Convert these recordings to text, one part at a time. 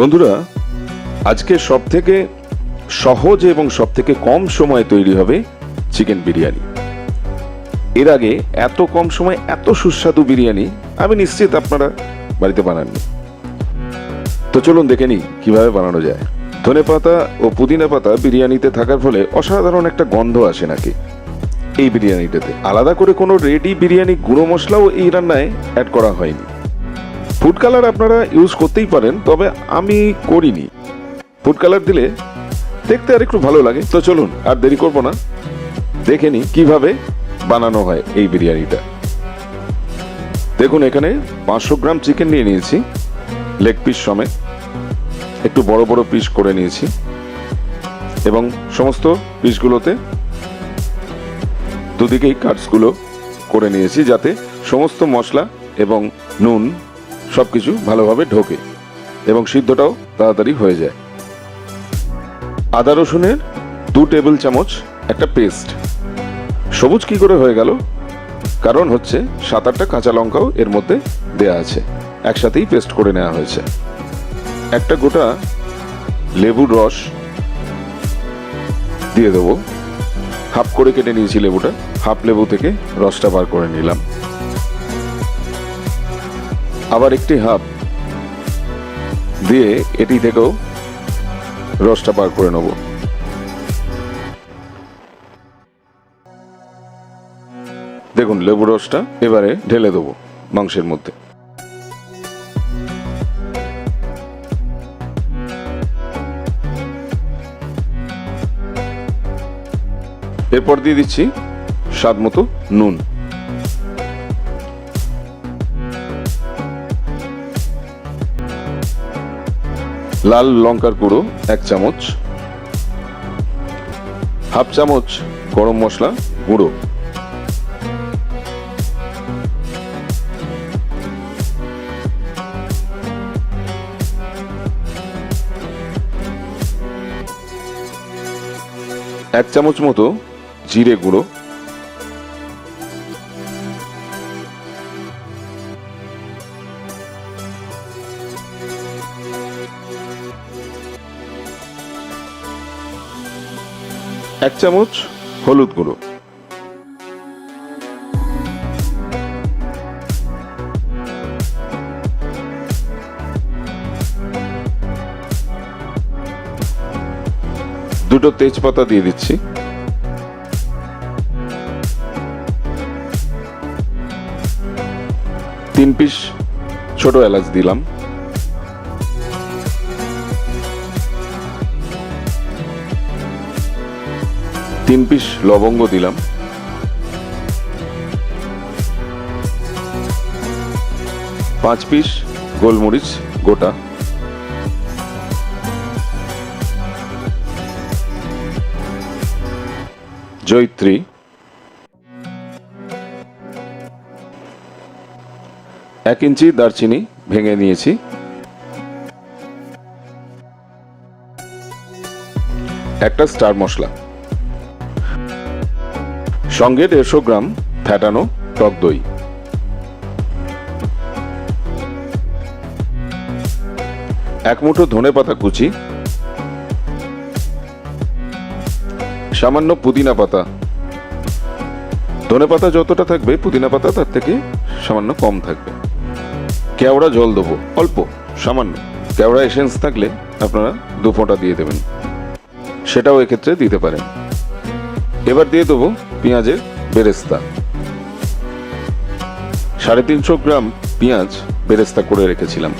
বন্ধুরা, আজকে সব থেকে সহজ এবং সব থেকে কম সময়ে তৈরি হবে চিকেন বিরিয়ানি। এর আগে এত কম সময় এত সুস্বাদু বিরিয়ানি আমি নিশ্চিত আপনারা বাড়িতে বানাননি। তো চলুন দেখে নিই কীভাবে বানানো যায়। ধনে পাতা ও পুদিনা পাতা বিরিয়ানিতে থাকার ফলে অসাধারণ একটা গন্ধ আসে নাকি। এই বিরিয়ানিটাতে আলাদা করে কোনো রেডি বিরিয়ানি, গুঁড়ো মশলাও এই রান্নায় অ্যাড করা হয়নি। ফুড কালার আপনারা ইউজ করতেই পারেন, তবে আমি করিনি। ফুড কালার দিলে দেখতে আর একটু ভালো লাগে। তো চলুন, আর দেরি করব না। দেখে নিই কীভাবে বানানো হয় এই বিরিয়ানিটা। দেখুন, এখানে পাঁচশো গ্রাম চিকেন নিয়ে নিয়েছি লেগ পিস সমেত। একটু বড় বড় পিস করে নিয়েছি। এবং সমস্ত পিসগুলোতে দুদিকেই কাটসগুলো করে নিয়েছি, যাতে সমস্ত মশলা এবং নুন সব কিছু ভালোভাবে ঢোকে এবং সিদ্ধটাও তাড়াতাড়ি হয়ে যায়। আদা রসুনের দু টেবিল চামচ একটা পেস্ট। সবুজ কি করে হয়ে গেল? কারণ হচ্ছে সাত আটটা কাঁচা লঙ্কাও এর মধ্যে দেয়া আছে। একসাথেই পেস্ট করে নেওয়া হয়েছে। একটা গোটা লেবুর রস দিয়ে দেবো। হাফ করে কেটে নিয়েছি লেবুটা। হাফ লেবু থেকে রসটা বার করে নিলাম। আবার একটি হাফ দিয়ে এটি থেকেও রসটা বার করে নেব। দেখুন লেবু রসটা এবারে ঢেলে দেবো মাংসের মধ্যে। এরপর দিয়ে দিচ্ছি স্বাদ মতো নুন। লাল লঙ্কার গুঁড়ো, এক চামচ। হাফ চামচ গরম মশলা, গুঁড়ো। এক চামচ মতো জিরে গুঁড়ো। এক চামচ হলুদ গুঁড়ো। দুটো তেজপাতা দিয়ে দিচ্ছি। তিন পিস ছোট এলাচ দিলাম। তিন পিস লবঙ্গ দিলাম। পাঁচ পিস গোলমরিচ গোটা। জৈত্রী এক ইঞ্চি দারচিনি ভেঙে নিয়েছি। একটা স্টার মশলা। সঙ্গে দেড়শো গ্রাম ফ্যাটানো টক দই। এক মুঠো ধনে পাতা কুচি। সামান্য পুদিনা পাতা। ধনে পাতা যতটা থাকবে, পুদিনা পাতা তার থেকে সামান্য কম থাকবে। কেওড়া জল দেবো, অল্প, সামান্য। কেওড়া এসেন্স থাকলে আপনারা দু ফোঁটা দিয়ে দেবেন। সেটাও এক্ষেত্রে দিতে পারেন। এবার দিয়ে দেবো পেঁয়াজের বেরেস্তা। সাড়ে তিনশো গ্রাম পেঁয়াজ বেরেস্তা করে রেখেছিলাম।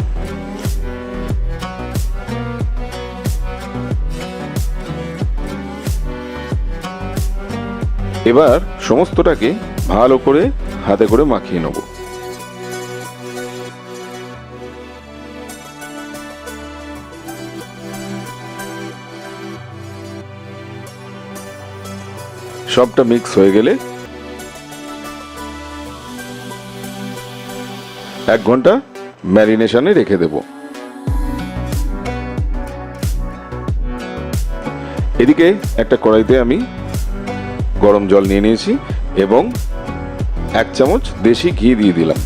এবার সমস্তটাকে ভালো করে হাতে করে মাখিয়ে নেব। সবটা মিক্স হয়ে গেলে এক ঘণ্টা ম্যারিনেশনে রেখে দেব। এদিকে একটা কড়াইতে আমি গরম জল নিয়ে নিয়েছি এবং এক চামচ দেশি ঘি দিয়ে দিলাম।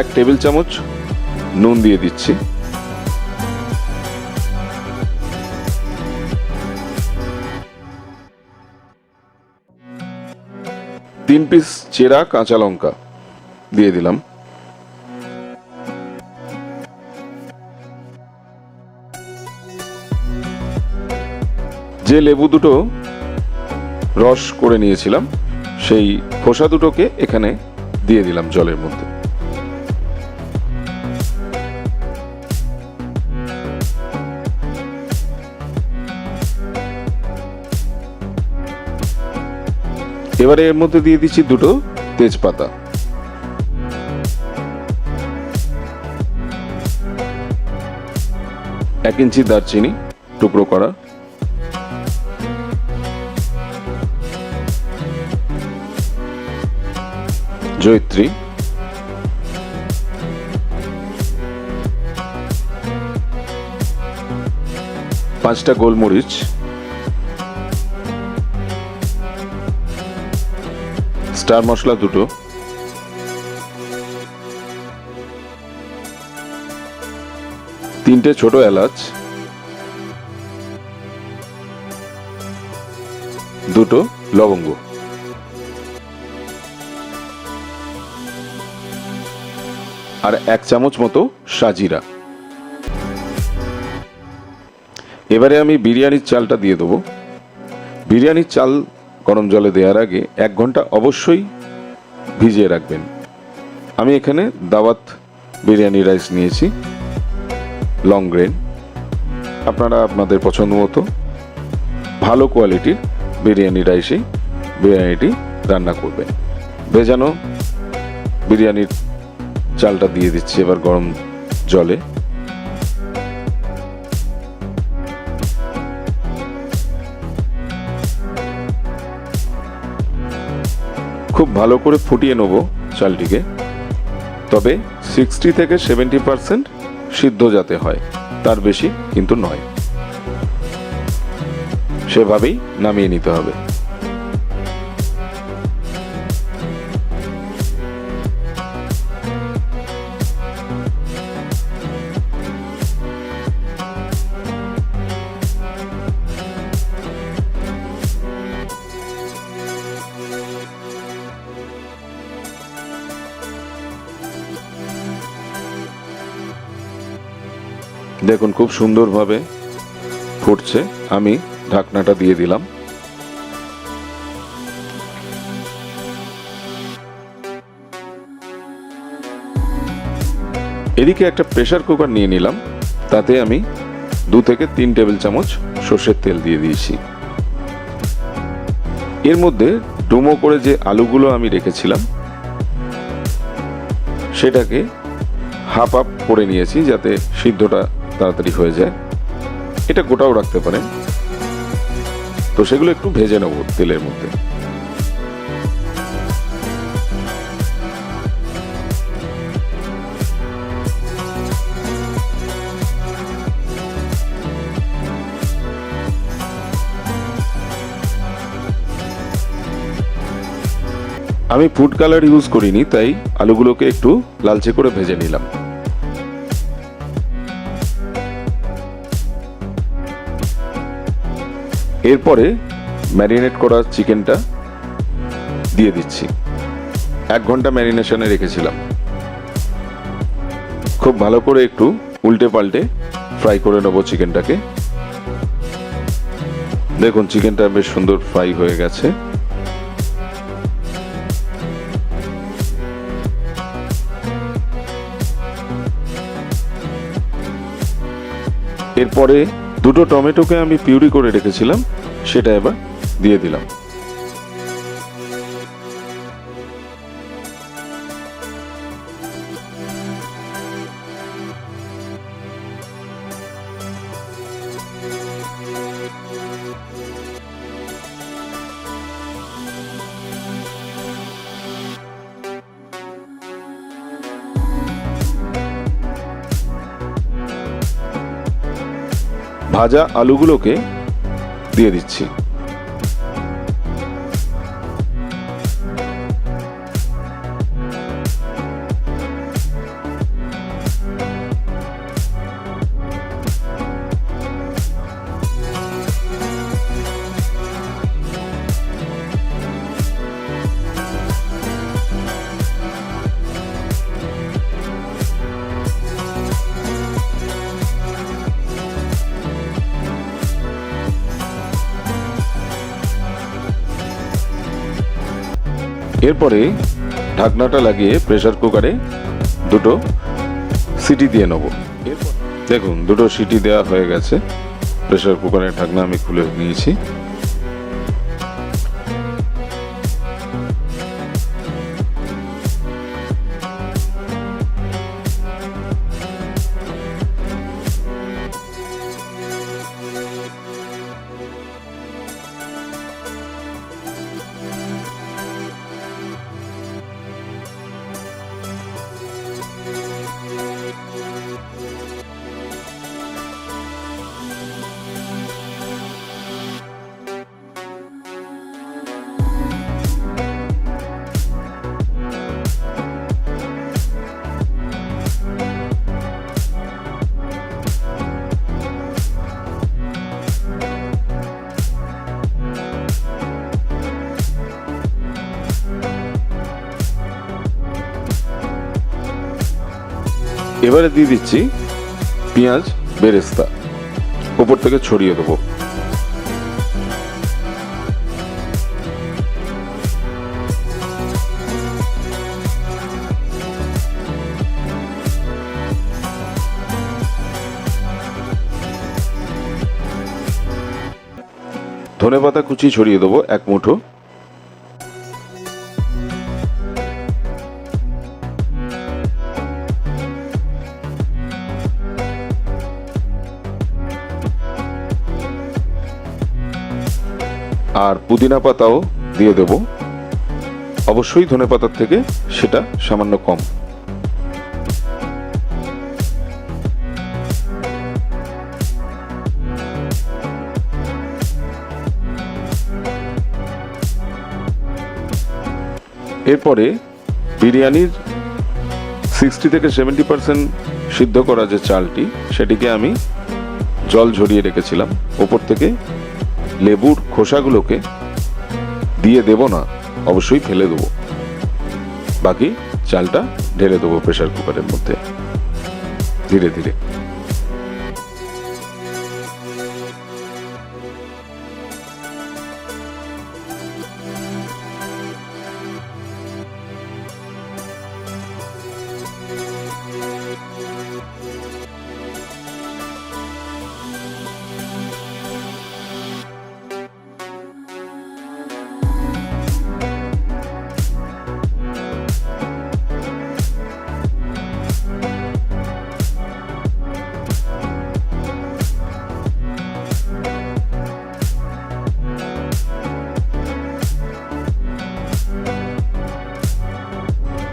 এক টেবিল চামচ নুন দিয়ে দিচ্ছি। তিন পিস চেরা কাঁচা লঙ্কা দিয়ে দিলাম। যে লেবু দুটো রস করে নিয়েছিলাম, সেই খোসা দুটোকে এখানে দিয়ে দিলাম জলের মধ্যে। এবারে এর মধ্যে দিয়ে দিচ্ছি দুটো তেজপাতা। এক ইঞ্চি দারচিনি টুকরো করা। জয়ত্রী। পাঁচটা গোলমরিচ। স্টার মশলা দুটো। তিনটে ছোট এলাচ। দুটো লবঙ্গ। আর এক চামচ মতো সাজিরা। এবারে আমি বিরিয়ানির চালটা দিয়ে দেবো। বিরিয়ানির চাল গরম জলে দেওয়ার আগে এক ঘণ্টা অবশ্যই ভিজিয়ে রাখবেন। আমি এখানে দাওয়াত বিরিয়ানি রাইস নিয়েছি লং গ্রেন আপনারা আপনাদের পছন্দ মতো ভালো কোয়ালিটির বিরিয়ানি রাইসেই বিরিয়ানিটি রান্না করবেন। ভেজানো বিরিয়ানির চালটা দিয়ে দিচ্ছি এবার গরম জলে। ভালো করে ফুটিয়ে নেব চালটিকে। তবে সিক্সটি থেকে সেভেন্টি পারসেন্ট সিদ্ধ যাতে হয়, তার বেশি কিন্তু নয়। সেভাবেই নামিয়ে নিতে হবে। দেখুন, খুব সুন্দরভাবে ফুটছে। আমি ঢাকনাটা দিয়ে দিলাম। এদিকে একটা প্রেসার কুকার নিয়ে নিলাম। তাতে আমি দু থেকে তিন টেবিল চামচ সর্ষের তেল দিয়ে দিয়েছি। এর মধ্যে ডুমো করে যে আলুগুলো আমি রেখেছিলাম, সেটাকে হাফ আপ করে নিয়েছি যাতে সিদ্ধটা তাড়াতাড়ি হয়ে যায়। এটা গোটাও রাখতে পারেন। তো সেগুলো একটু ভেজে নেব তেলের মধ্যে। আমি ফুড কালার ইউজ করিনি, তাই আলুগুলোকে একটু লালচে করে ভেজে নিলাম। এরপরে ম্যারিনেট করা চিকেনটা দিয়ে দিচ্ছি। এক ঘণ্টা ম্যারিনেশনে রেখেছিলাম। খুব ভালো করে একটু উল্টে পাল্টে ফ্রাই করে নেব চিকেনটাকে। দেখুন, চিকেনটা বেশ সুন্দর ফ্রাই হয়ে গেছে। এরপরে দুটো টমেটোকে আমি পিউরি করে রেখেছিলাম সেটা এবার দিয়ে দিলাম। ভাজা আলুগুলোকে দিয়ে দিচ্ছি। এরপরে ঢাকনাটা লাগিয়ে প্রেশার কুকারে দুটো সিটি দিয়ে নেব। দেখুন, দুটো সিটি দেওয়া হয়ে গেছে। প্রেশার কুকারের ঢাকনা আমি খুলে নিয়েছি। এবারে দিয়ে দিচ্ছি পেঁয়াজ, বেরেস্তা। উপর থেকে ছড়িয়ে দেবো। ধনে পাতা কুচি ছড়িয়ে দেবো এক মুঠো। আর পুদিনা পাতাও দিয়ে দেব। অবশ্যই ধনে পাতার থেকে সেটা সামান্য কম। এরপরে বিরিয়ানির সিক্সটি থেকে সেভেন্টি পার্সেন্ট সিদ্ধ করা যে চালটি, সেটিকে আমি জল ঝরিয়ে রেখেছিলাম। ওপর থেকে লেবুর খোসাগুলোকে দিয়ে দেব না, অবশ্যই ফেলে দেবো। বাকি চালটা ঢেলে দেবো প্রেশার কুকারের মধ্যে। ধীরে ধীরে।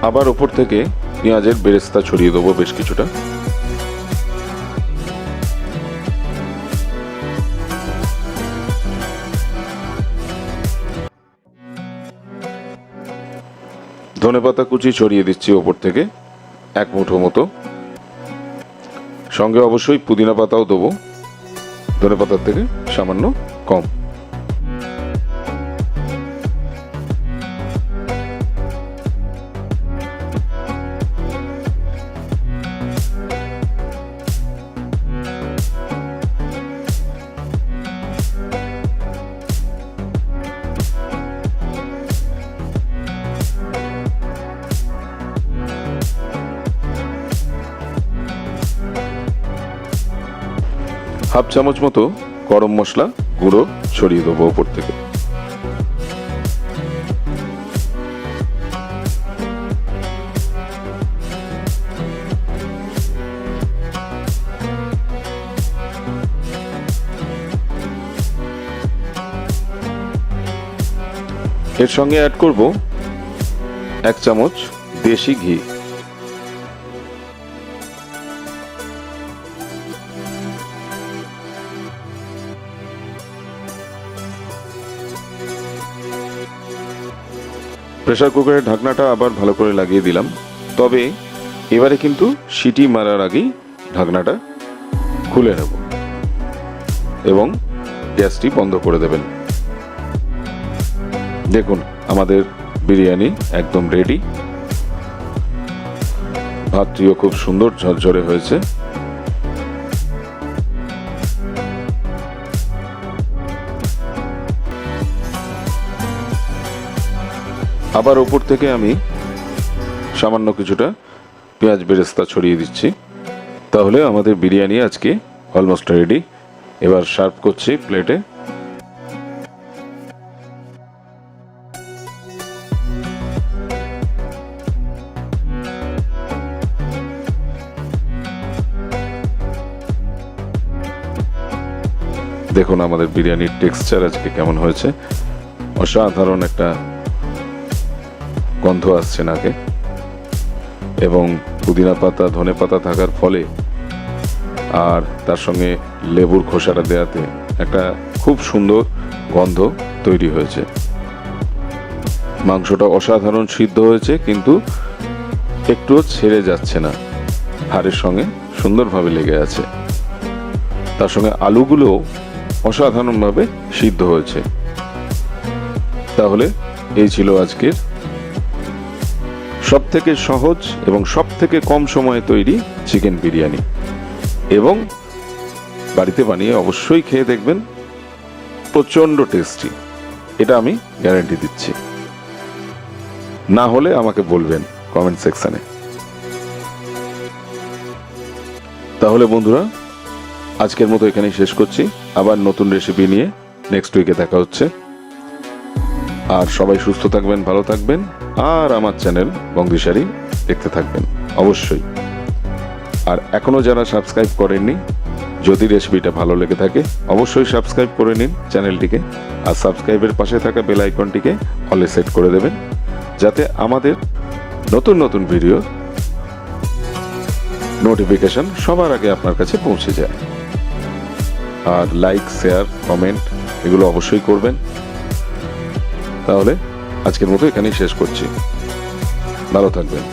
আবার ওপর থেকে পেঁয়াজের বেরেস্তা ছড়িয়ে দেবো বেশ কিছুটা। ধনে পাতা কুচি ছড়িয়ে দিচ্ছি ওপর থেকে, এক মুঠো মতো। সঙ্গে অবশ্যই পুদিনা পাতাও দেবো, ধনে পাতার থেকে সামান্য কম। হাফ চামচ মতো গরম মশলা, গুঁড়ো ছড়িয়ে দেবো ওপর থেকে। এর সঙ্গে অ্যাড করব এক চামচ দেশি ঘি। প্রেসার কুকারের ঢাকনাটা আবার ভালো করে লাগিয়ে দিলাম। তবে এবারে কিন্তু সিটি মারার আগেই ঢাকনাটা খুলে নেব এবং গ্যাসটি বন্ধ করে দেবেন। দেখুন, আমাদের বিরিয়ানি একদম রেডি ভাতটিও খুব সুন্দর ঝরঝরে হয়েছে। আবার ওপর থেকে আমি সামান্য কিছুটা পেঁয়াজ বেরেস্তা ছড়িয়ে দিচ্ছি। তাহলে আমাদের বিরিয়ানি আজকে অলমোস্ট রেডি এবার সার্ভ করছি প্লেটে দেখুন আমাদের বিরিয়ানির টেক্সচার আজকে কেমন হয়েছে। অসাধারণ একটা গন্ধ আসছে নাকে। এবং পুদিনা পাতা, ধনে পাতা থাকার ফলে আর তার সঙ্গে লেবুর খোসাটা দেওয়াতে একটা খুব সুন্দর গন্ধ তৈরি হয়েছে। মাংসটা অসাধারণ সিদ্ধ হয়েছে, কিন্তু একটুও ছেড়ে যাচ্ছে না। হাড়ের সঙ্গে সুন্দরভাবে লেগে আছে। তার সঙ্গে আলুগুলোও অসাধারণভাবে সিদ্ধ হয়েছে। তাহলে এই ছিল আজকের সব থেকে সহজ এবং সব থেকে কম সময়ে তৈরি চিকেন বিরিয়ানি। এবং বাড়িতে বানিয়ে অবশ্যই খেয়ে দেখবেন, প্রচণ্ড টেস্টি এটা আমি গ্যারান্টি দিচ্ছি। না হলে আমাকে বলবেন কমেন্ট সেকশানে তাহলে বন্ধুরা, আজকের মতো এখানেই শেষ করছি। আবার নতুন রেসিপি নিয়ে নেক্সট উইকে দেখা হচ্ছে। আর সবাই সুস্থ থাকবেন, ভালো থাকবেন। আর আমার চ্যানেল বংদিশারি দেখতে থাকবেন, অবশ্যই। আর এখনও যারা সাবস্ক্রাইব করেননি, যদি রেসিপিটা ভালো লেগে থাকে, অবশ্যই সাবস্ক্রাইব করে নিন চ্যানেলটিকে। আর সাবস্ক্রাইবের পাশে থাকা বেল আইকনটিকে হলে সেট করে দেবেন, যাতে আমাদের নতুন নতুন ভিডিও নোটিফিকেশন সবার আগে আপনার কাছে পৌঁছে যায়। আর লাইক, শেয়ার, কমেন্ট এগুলো অবশ্যই করবেন। তাহলে আজকের মতো এখানেই শেষ করছি। ভালো থাকবেন।